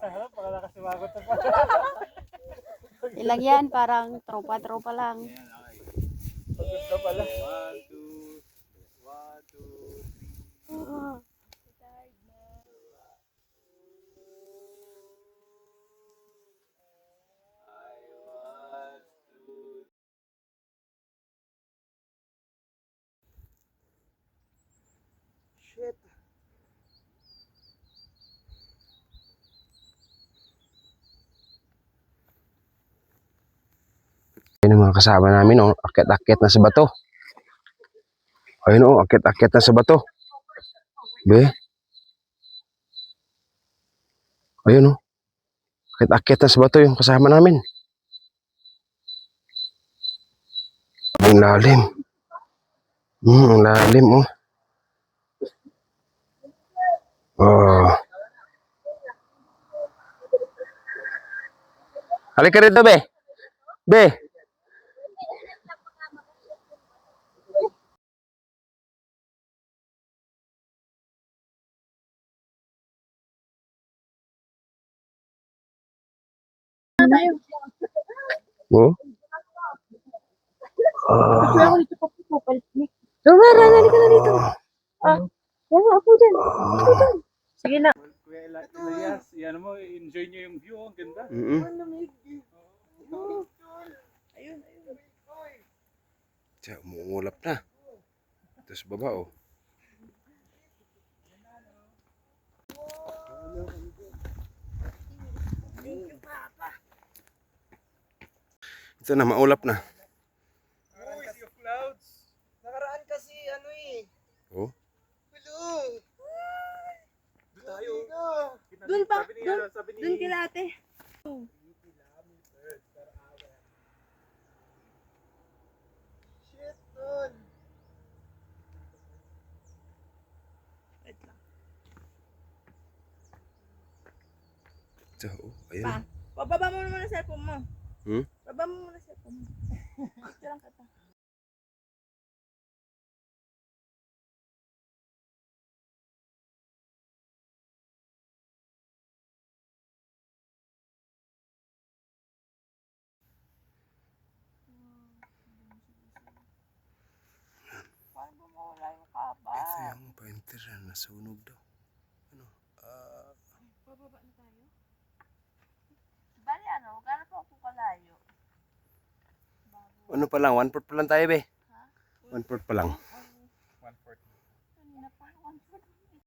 sa harap, baka nakasimagot na pa. Ilang yan, parang tropa-tropa lang. Pagod ka pala. One, two, one, two, three. One, two, Shit. Ayun ang mga kasama namin, oh. Akit-akit na sa bato. Ayun, oh. Akit-akit na sa bato. Be. Ayun, oh. Akit-akit na sa bato yung kasama namin. Ang lalim. Hmm, ang lalim, oh. Oh. Halika rito, be. Be. Oh. Ah. Romero, halika na dito. Ah, yan, ako dyan. Ako dyan. Sige na. Kuya Elias, yan mo, enjoy nyo yung view, ang ganda. Mm-mm. Tiyan, umuulap na. Ito sa baba, oh. Ito na, maulap na. Sea of clouds. Nakaraan kasi ano eh. Oh. Hello. Doon tayo. Doon pa, doon, ano, Doon kila ate. Shit, tol. Ito, oh. Ayan. Pa. Pababa mo muna sa cellphone mo. Hmm? Baba mo muna sa mo. Ito lang kita. Ito yung pointer na nasunog daw. Ano? Ah, Bababa na tayo? Bali ano, gano'n po ako kalayo? Ano pa lang? One fourth pa lang tayo, be. One fourth pa lang.